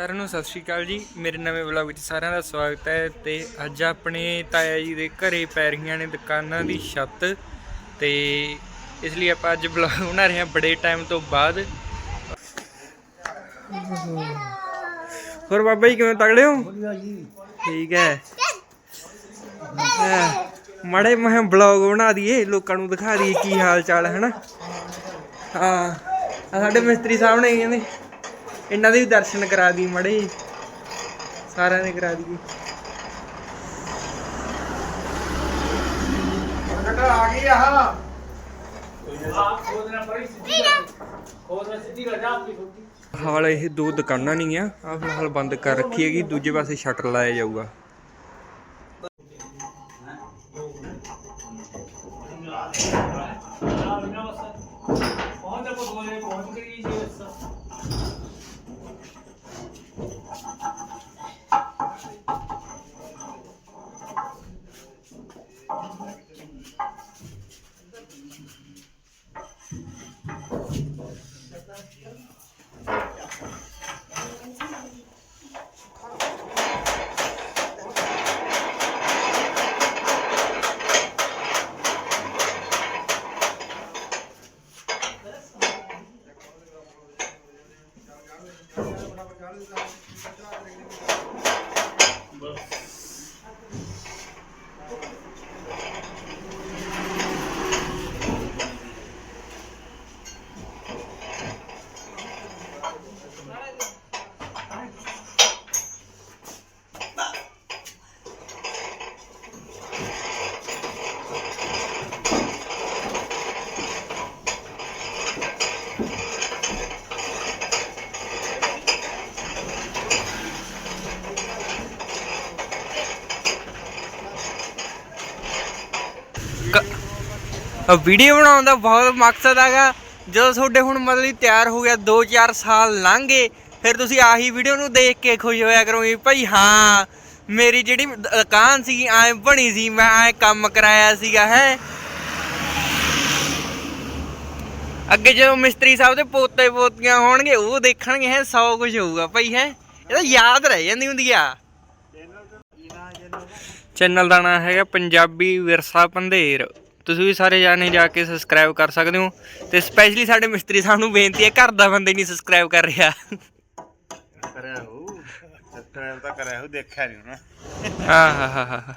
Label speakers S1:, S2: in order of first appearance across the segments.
S1: ਸਾਰਿਆਂ ਨੂੰ ਸਤਿ ਸ਼੍ਰੀ ਅਕਾਲ ਜੀ। ਮੇਰੇ ਨਵੇਂ ਵਲੌਗ ਵਿੱਚ ਸਾਰਿਆਂ ਦਾ ਸਵਾਗਤ ਹੈ ਤੇ ਅੱਜ ਆਪਣੇ ਤਾਇਆ ਜੀ ਦੇ ਘਰੇ ਪੈ ਰਹੀਆਂ ਨੇ ਦੁਕਾਨਾਂ ਦੀ ਛੱਤ ਤੇ ਇਸ ਲਈ ਆਪਾਂ ਅੱਜ ਵਲੌਗ ਬਣਾ ਰਹੇ ਹਾਂ ਬੜੇ ਟਾਈਮ ਤੋਂ ਬਾਅਦ। ਹੋਰ ਬਾਬਾ ਜੀ ਕਿਵੇਂ ਤਗੜੇ ਹੋ? ਠੀਕ ਹੈ। ਮਾੜੇ ਮੈਂ ਵਲੌਗ ਬਣਾ ਦਈਏ ਲੋਕਾਂ ਨੂੰ ਦਿਖਾ ਦਈਏ ਕੀ ਹਾਲ ਚਾਲ ਹੈ ਹਨਾ? ਹਾਂ ਸਾਡੇ ਮਿਸਤਰੀ ਸਾਹਿਬ ਨੇ ਕਹਿੰਦੇ। ਇਹਨਾਂ ਦੇ ਵੀ ਦਰਸ਼ਨ ਕਰਾ ਦੀ ਮੜੇ ਸਾਰਿਆਂ ਦੇ ਕਰਾ ਦਈਏ
S2: ਆ ਗਈ ਆਹ
S1: ਹਾਲ ਇਹ ਦੋ ਦੁਕਾਨਾਂ ਨਹੀਂ ਆ ਆ ਫਿਲਹਾਲ ਬੰਦ ਕਰ ਰੱਖੀ ਹੈਗੀ। ਦੂਜੇ ਪਾਸੇ ਸ਼ਟਰ ਲਾਇਆ ਜਾਊਗਾ। Carlos acha que já video ਬਣਾਉਣ ਦਾ ਬਹੁਤ ਮਕਸਦ ਹੈਗਾ। ਜਦੋਂ ਤੁਹਾਡੇ ਹੁਣ ਮਤਲਬ ਤਿਆਰ ਹੋ ਗਿਆ 2-4 ਸਾਲ ਲੰਘ ਗਏ, ਫਿਰ ਤੁਸੀਂ ਆਹੀ ਵੀਡੀਓ ਨੂੰ ਦੇਖ ਕੇ ਖੁਸ਼ ਹੋਇਆ ਕਰੋਗੇ ਭਾਈ ਹਾਂ, ਮੇਰੀ ਜਿਹੜੀ ਦੁਕਾਨ ਸੀ ਐ ਬਣੀ ਸੀ, ਮੈਂ ਐ ਕੰਮ ਕਰਾਇਆ ਸੀਗਾ, ਹੈ। ਅੱਗੇ ਜਦੋਂ ਮਿਸਤਰੀ ਸਾਹਿਬ ਦੇ ਪੋਤੇ ਪੋਤੀਆਂ ਹੋਣਗੇ, ਉਹ ਦੇਖਣਗੇ, ਹੈ 100 ਕੁਝ ਹੋਊਗਾ, ਭਾਈ, ਹੈ। ਇਹ ਤਾਂ ਯਾਦ ਰਹਿ ਜਾਂਦੀ ਹੁੰਦੀ ਆ। ਚੈਨਲ ਦਾ ਨਾਮ ਹੈਗਾ ਪੰਜਾਬੀ ਵਿਰਸਾ ਪੰਧੇਰ। ਤੁਸੀਂ ਵੀ ਸਾਰੇ ਜਾਣੇ ਜਾ ਕੇ ਸਬਸਕ੍ਰਾਈਬ ਕਰ ਸਕਦੇ ਹੋ ਤੇ ਸਪੈਸ਼ਲੀ ਸਾਡੇ ਮਿਸਤਰੀ ਸਾਹਿਬ ਨੂੰ ਬੇਨਤੀ ਹੈ ਘਰ ਦਾ ਬੰਦੇ ਨਹੀਂ ਸਬਸਕ੍ਰਾਈਬ ਕਰ ਰਿਹਾ।
S2: ਕਰਿਆ ਹੋ। ਸਬਸਕ੍ਰਾਈਬ ਤਾਂ ਕਰਿਆ ਹੋ ਦੇਖਿਆ ਨਹੀਂ ਹੁਣ
S1: ਹਾਂ ਹਾਂ ਹਾਂ ਹਾਂ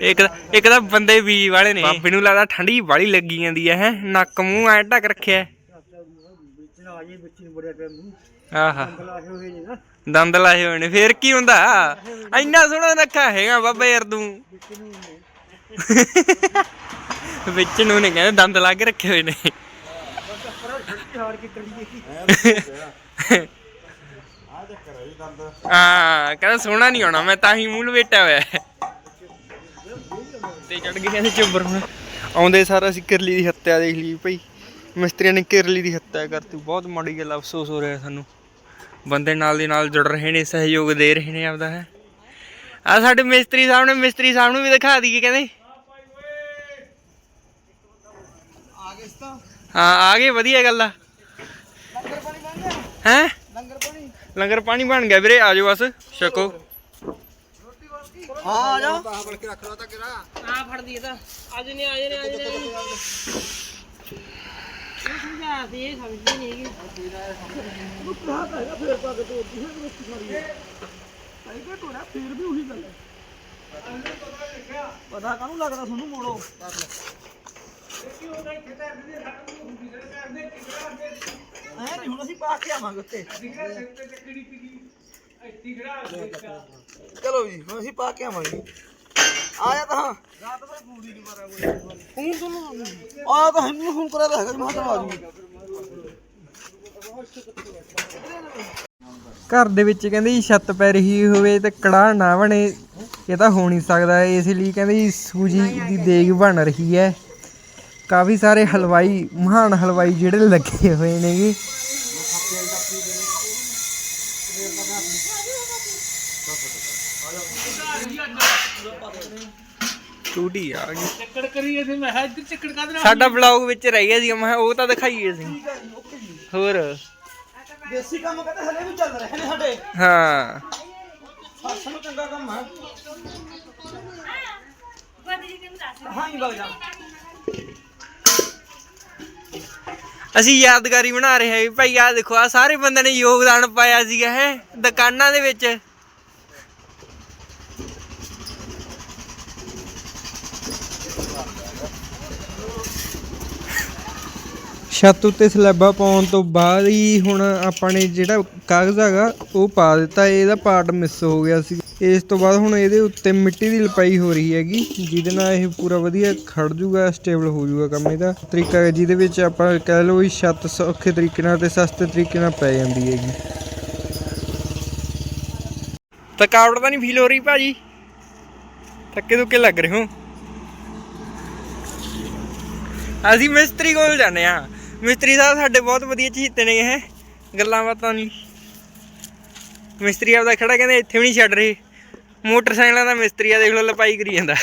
S1: ਇੱਕ ਤਾਂ- ਇੱਕ ਤਾਂ ਬੰਦੇ ਵੀ ਵਾਲੇ ਨੇ। ਬਾਬੇ ਨੂੰ ਲੱਗਦਾ ਠੰਡੀ ਵਾਲੀ ਲੱਗੀ ਜਾਂਦੀ ਹੈ ਹੈ? ਨੱਕ ਮੂੰਹ ਐ ਢੱਕ ਰੱਖਿਆ। ਆਹਾ ਦੰਦ ਲਾਏ ਹੋਏ ਨੇ, ਫੇਰ ਕੀ ਹੁੰਦਾ? ਇੰਨਾ ਸੋਹਣਾ ਨੱਕਾ ਹੈਗਾ ਬਾਬਾ ਯਾਰ ਤੂੰ। ਵਿੱਚ ਨੂੰ ਨੇ ਕਹਿੰਦੇ ਦੰਦ ਲਾ ਕੇ ਰੱਖੇ ਹੋਏ ਨੇ।
S2: ਹਾਂ,
S1: ਕਹਿੰਦਾ ਸੋਹਣਾ ਨਹੀਂ ਆਉਣਾ ਮੈਂ ਤਾਂ ਹੀ ਮੂੰਹ ਲਵੇਟਿਆ ਹੋਇਆ। ਤੇ ਚੜ ਗਏ ਕਹਿੰਦੇ ਚੁੱਬਰ ਹੁਣ। ਆਉਂਦੇ ਸਾਰਾ ਅਸੀਂ ਕਿਰਲੀ ਦੀ ਹੱਤਿਆ ਦੇਖ ਲਈ ਭਾਈ। ਮਿਸਤਰੀਆਂ ਨੇ ਕਿਰਲੀ ਦੀ ਹੱਤਿਆ ਕਰਤੀ, ਬਹੁਤ ਮਾੜੀ ਗੱਲ ਅਫਸੋਸ ਹੋ ਰਿਹਾ ਸਾਨੂੰ। ਬੰਦੇ ਨਾਲ ਦੀ ਨਾਲ ਜੁੜ ਰਹੇ ਨੇ ਸਹਿਯੋਗ ਦੇ ਰਹੇ ਨੇ ਆਪਦਾ ਹੈ। ਆ ਸਾਡੇ ਮਿਸਤਰੀ ਸਾਹਿਬ ਨੇ ਮਿਸਤਰੀ ਸਾਹਿਬ ਨੂੰ ਵੀ ਦਿਖਾ ਦਈਏ ਕਹਿੰਦੇ
S2: ਆ ਗਏ ਤਾਂ
S1: ਹਾਂ ਆ ਗਏ ਵਧੀਆ ਗੱਲ ਆ।
S2: ਲੰਗਰ ਪਾਣੀ ਬਣ ਗਿਆ
S1: ਹੈ?
S2: ਲੰਗਰ ਪਾਣੀ
S1: ਲੰਗਰ ਪਾਣੀ ਬਣ ਗਿਆ ਵੀਰੇ ਆਜੋ ਬਸ ਛਕੋ।
S2: ਹਾਂ ਆ ਜਾ। ਤਾਂ ਬਲ ਕੇ ਰੱਖ ਲਾ ਤਾਂ ਕਿਰਾ
S3: ਆ ਫੜਦੀ ਇਹਦਾ ਅੱਜ ਨਹੀਂ ਆਜੇ ਨੇ ਆਜੇ ਨੇ ਇਹ ਸਮਝਾ ਇਹ ਸਮਝਦੀ ਨਹੀਂ ਹੈਗੀ
S2: ਫੇਰ ਵੀ ਉਹੀ ਗੱਲ ਪਤਾ ਕਾਹਨੂੰ ਲੱਗਦਾ ਤੁਹਾਨੂੰ ਮੋੜੋ ਐ ਨਹੀਂ ਹੁਣ ਅਸੀਂ ਪਾ ਕੇ ਆਵਾਂਗੇ ਉੱਤੇ ਚਲੋ ਜੀ, ਹੁਣ ਅਸੀਂ ਪਾ ਕੇ ਆਵਾਂਗੇ। ਆ ਜਾ ਤਾਂ ਰਾਤ ਭਰ ਪੂਰੀ ਨਹੀਂ ਮਾਰਾ ਕੋਈ ਫੋਨ ਤੁਹਾਨੂੰ ਆ ਤਾਂ ਹੰਨੂੰ ਫੋਨ ਕਰਾ ਹੈਗਾ ਮੈਂ ਤਾਂ ਆ ਜੂਗੀ
S1: ਘਰ ਦੇ ਵਿੱਚ ਕਹਿੰਦੇ ਜੀ ਛੱਤ ਪੈ ਰਹੀ ਹੋਵੇ ਤੇ ਕੜਾਹ ਨਾ ਬਣੇ ਇਹ ਤਾਂ ਹੋ ਨਹੀਂ ਸਕਦਾ ਇਸ ਲਈ ਕਹਿੰਦੇ ਜੀ ਸੂਜੀ ਦੀ ਦੇਗ ਬਣ ਰਹੀ ਹੈ। ਕਾਫੀ ਸਾਰੇ ਹਲਵਾਈ ਮਹਾਨ ਹਲਵਾਈ ਜਿਹੜੇ ਲੱਗੇ ਹੋਏ ਨੇਗੇ ਟੂਟੀ ਆ ਗਈ।
S3: ਚੱਕੜ ਕਰੀਏ ਤੇ ਮੈਂ ਇੱਧਰ ਚੱਕੜ ਨਾਲ
S1: ਸਾਡਾ ਵਲੌਗ ਵਿੱਚ ਰਹਿ ਗਿਆ ਸੀ ਮੈਂ ਕਿਹਾ ਉਹ ਤਾਂ ਦਿਖਾਈਏ ਅਸੀਂ। ਹੋਰ?
S2: ਦੇਸੀ ਕੰਮ ਕਹਿੰਦੇ ਹਲੇ ਵੀ ਚੱਲ ਰਹੇ ਨੇ ਸਾਡੇ।
S1: ਹਾਂ।
S2: ਸੱਸ ਨੂੰ ਚੰਗਾ ਕੰਮ ਹੈ ਹਾਂ ਹੀ ਬਗ ਜਾ।
S1: ਅਸੀਂ ਯਾਦਗਾਰੀ ਬਣਾ ਰਹੇ ਹਾਂ ਵੀ ਭਾਈ ਆ ਦੇਖੋ ਆ ਸਾਰੇ ਬੰਦੇ ਨੇ ਯੋਗਦਾਨ ਪਾਇਆ ਸੀਗਾ ਹੈ ਦੁਕਾਨਾਂ ਦੇ ਵਿੱਚ। ਛੱਤ ਉੱਤੇ ਸਲੈਬਾਂ ਪਾਉਣ ਤੋਂ ਬਾਅਦ ਹੀ ਹੁਣ ਆਪਾਂ ਨੇ ਜਿਹੜਾ ਕਾਗਜ਼ ਹੈਗਾ, ਉਹ ਪਾ ਦਿੱਤਾ। ਇਹਦਾ ਪਾਰਟ ਮਿਸ ਹੋ ਗਿਆ ਸੀ। ਇਸ ਤੋਂ ਬਾਅਦ ਹੁਣ ਇਹਦੇ ਉੱਤੇ ਮਿੱਟੀ ਦੀ ਲਪਾਈ ਹੋ ਰਹੀ ਹੈਗੀ, ਜਿਹਦੇ ਨਾਲ ਇਹ ਪੂਰਾ ਵਧੀਆ ਖੜ ਜੂਗਾ ਸਟੇਬਲ ਹੋ ਜੂਗਾ ਕੰਮ ਇਹਦਾ। ਤਰੀਕਾ ਹੈ ਜਿਹਦੇ ਵਿੱਚ ਆਪਾਂ ਕਹਿ ਲਓ ਵੀ ਛੱਤ ਸੌਖੇ ਤਰੀਕੇ ਨਾਲ ਤੇ ਸਸਤੇ ਤਰੀਕੇ ਨਾਲ ਪੈ ਜਾਂਦੀ ਹੈਗੀ। ਥਕਾਵਟ ਤਾਂ ਨਹੀਂ ਫੀਲ ਹੋ ਰਹੀ ਭਾਜੀ? ਥੱਕੇ ਦੁੱਕੇ ਲੱਗ ਰਹੇ ਹੋ? ਅਸੀਂ ਮਿਸਤਰੀ ਕੋਲ ਜਾਂਦੇ ਆ ਮਿਸਤਰੀ ਸਾਹਿਬ ਸਾਡੇ ਬਹੁਤ ਵਧੀਆ ਚਹੀਤੇ ਨੇ ਹੈ ਗੱਲਾਂ ਬਾਤਾਂ ਨਹੀਂ। ਮਿਸਤਰੀ ਆਪਦਾ ਖੜਾ ਕਹਿੰਦੇ ਇੱਥੇ ਵੀ ਨਹੀਂ ਛੱਡ ਰਹੇ। ਮੋਟਰਸਾਈਕਲਾਂ ਦਾ ਮਿਸਤਰੀ ਆ ਦੇਖ ਲਓ ਲਪਾਈ ਕਰੀ ਜਾਂਦਾ।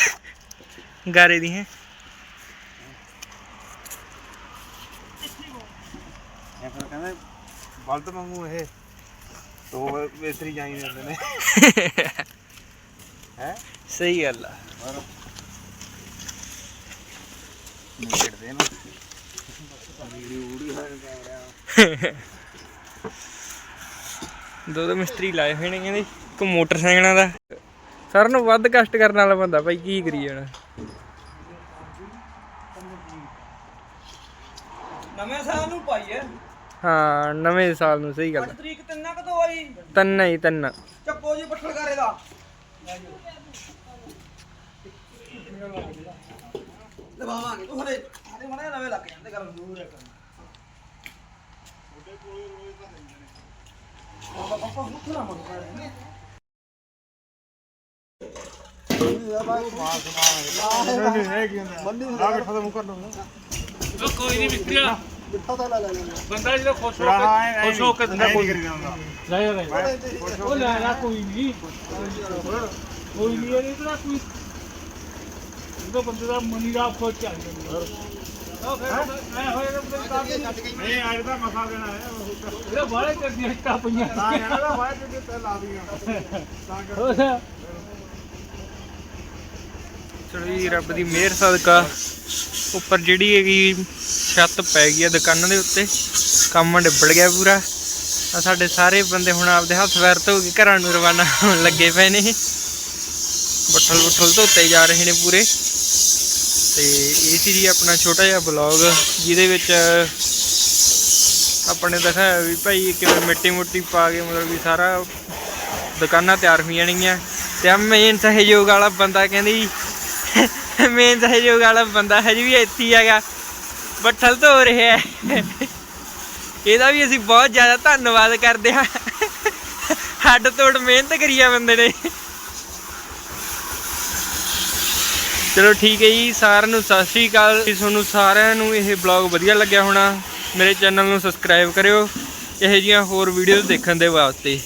S1: ਗਾਰੇ ਦੀ ਹੈ।
S2: ਇਹ ਫਿਰ ਕਹਿੰਦੇ ਬਲਦ ਵਾਂਗੂ ਇਹ ਦੋ ਮੇਸਤਰੀ ਜਾਈ ਜਾਂਦੇ ਨੇ। ਹੈ?
S1: ਸਹੀ ਗੱਲ ਆ।
S2: ਨਿਕੜਦੇ ਨਾ
S1: ਦੋ ਦੋ ਮਿਸਤਰੀ ਲਾਏ ਹੋਏ ਨੇ ਕਹਿੰਦੇ ਇੱਕ ਮੋਟਰਸਾਈਕਲਾਂ ਦਾ। ਸਾਰਿਆਂ ਨੂੰ ਵੱਧ ਕਸ਼ਟ ਕਰਨ ਵਾਲਾ ਬੰਦਾ ਭਾਈ ਕੀ ਕਰੀ ਜਾਣਾ
S2: ਨਵੇਂ ਸਾਲ ਨੂੰ ਪਾਈ ਹੈ
S1: ਹਾਂ ਨਵੇਂ ਸਾਲ ਨੂੰ ਸਹੀ ਗੱਲ
S2: ਤਰੀਕ ਤਿੰਨਾਂ ਕਦੋਂ ਆਈ।
S1: ਤੰਨਾ ਹੀ ਤੰਨਾ।
S2: ਚੱਕੋ ਜੀ ਬੱਠਲ ਕਰੇ ਦਾ। ਲਵਾਵਾਂਗੇ ਤੂੰ ਹਲੇ ਹਲੇ ਮੜਾ ਨਵੇਂ ਲੱਗ ਜਾਂਦੇ ਗੱਲ ਜ਼ਰੂਰ ਹੈ
S3: ਉਹ ਕੋਈ ਨਹੀਂ ਮਿਸਤਰੀਆ ਬੰਦਾ ਜਿਹੜਾ ਖੁਸ਼ ਹੋ ਕੇ ਖੁਸ਼ ਹੋ ਕੇ ਦਿੰਦਾ ਕੋਈ ਲੈ ਲੈ। ਉਹ ਲੈ ਲੈ ਕੋਈ ਨਹੀਂ ਕੋਈ ਨਹੀਂ ਇਹ ਤਾਂ ਕੋਈ ਜਦੋਂ ਬੰਦੇ ਦਾ ਮਨੀ ਦਾ ਖੁਸ਼ ਚੱਲ ਜਾਂਦਾ। ਨਹੀਂ ਅੱਜ ਦਾ ਮਸਾ ਦੇਣਾ ਹੈ ਇਹ ਬਾਲੇ ਕਰਦੀਆਂ ਇੱਟਾਂ ਪਈਆਂ ਤਾਂ ਕਹਿੰਦਾ ਬਾਲੇ ਤੇ ਤੇ ਲਾ ਦੀਆਂ
S1: ਚਲੋ ਜੀ, ਰੱਬ ਦੀ ਮਿਹਰ, ਸਦਕਾ। ਉੱਪਰ ਜਿਹੜੀ ਹੈਗੀ ਛੱਤ ਪੈ ਗਈ ਆ ਦੁਕਾਨਾਂ ਦੇ ਉੱਤੇ, ਕੰਮ ਨਿਬੜ ਗਿਆ ਪੂਰਾ। ਆ ਸਾਡੇ ਸਾਰੇ ਬੰਦੇ ਹੁਣ ਆਪਦੇ ਹੱਥ ਵੈਰ ਧੋ ਕੇ ਘਰਾਂ ਨੂੰ ਰਵਾਨਾ ਹੋਣ ਲੱਗੇ ਪਏ ਨੇ। ਬੱਠਲ ਬੁੱਠਲ ਧੋਤੇ ਜਾ ਰਹੇ ਨੇ ਪੂਰੇ। ਤੇ ਇਹ ਸੀ ਜੀ ਆਪਣਾ ਛੋਟਾ ਜਿਹਾ ਬਲੌਗ ਜਿਹਦੇ ਵਿੱਚ ਆਪਣੇ ਨੇ ਦਿਖਾਇਆ ਵੀ ਭਾਈ ਕਿਵੇਂ ਮਿੱਟੀ ਮੁੱਟੀ ਪਾ ਕੇ ਮਤਲਬ ਵੀ ਸਾਰਾ ਦੁਕਾਨਾਂ ਤਿਆਰ ਹੋਈਆਂ ਨੇਗੀਆਂ। ਤੇ ਆ ਮੇਨ ਸਹਿਯੋਗ ਵਾਲਾ ਬੰਦਾ ਕਹਿੰਦੀ ਮੇਨ ਸਹਿਯੋਗ ਵਾਲਾ ਬੰਦਾ ਹਜੇ ਵੀ ਇੱਥੇ ਹੀ ਹੈਗਾ, ਬੱਠਲ ਧੋ ਰਿਹਾ ਇਹਦਾ ਵੀ ਅਸੀਂ ਬਹੁਤ ਜ਼ਿਆਦਾ ਧੰਨਵਾਦ ਕਰਦੇ ਹਾਂ। ਹੱਡ ਤੋੜ ਮਿਹਨਤ ਕਰੀ ਆ ਬੰਦੇ ਨੇ। ਚਲੋ ਠੀਕ ਹੈ ਜੀ, ਸਾਰਿਆਂ ਨੂੰ ਸਤਿ ਸ਼੍ਰੀ ਅਕਾਲ। ਜੀ, ਤੁਹਾਨੂੰ ਸਾਰਿਆਂ ਨੂੰ ਇਹ ਬਲੌਗ ਵਧੀਆ ਲੱਗਿਆ ਹੋਣਾ, ਮੇਰੇ ਚੈਨਲ ਨੂੰ ਸਬਸਕ੍ਰਾਈਬ ਕਰਿਓ, ਇਹੋ ਜਿਹੀਆਂ ਹੋਰ ਵੀਡੀਓਜ਼ ਦੇਖਣ ਦੇ ਵਾਸਤੇ।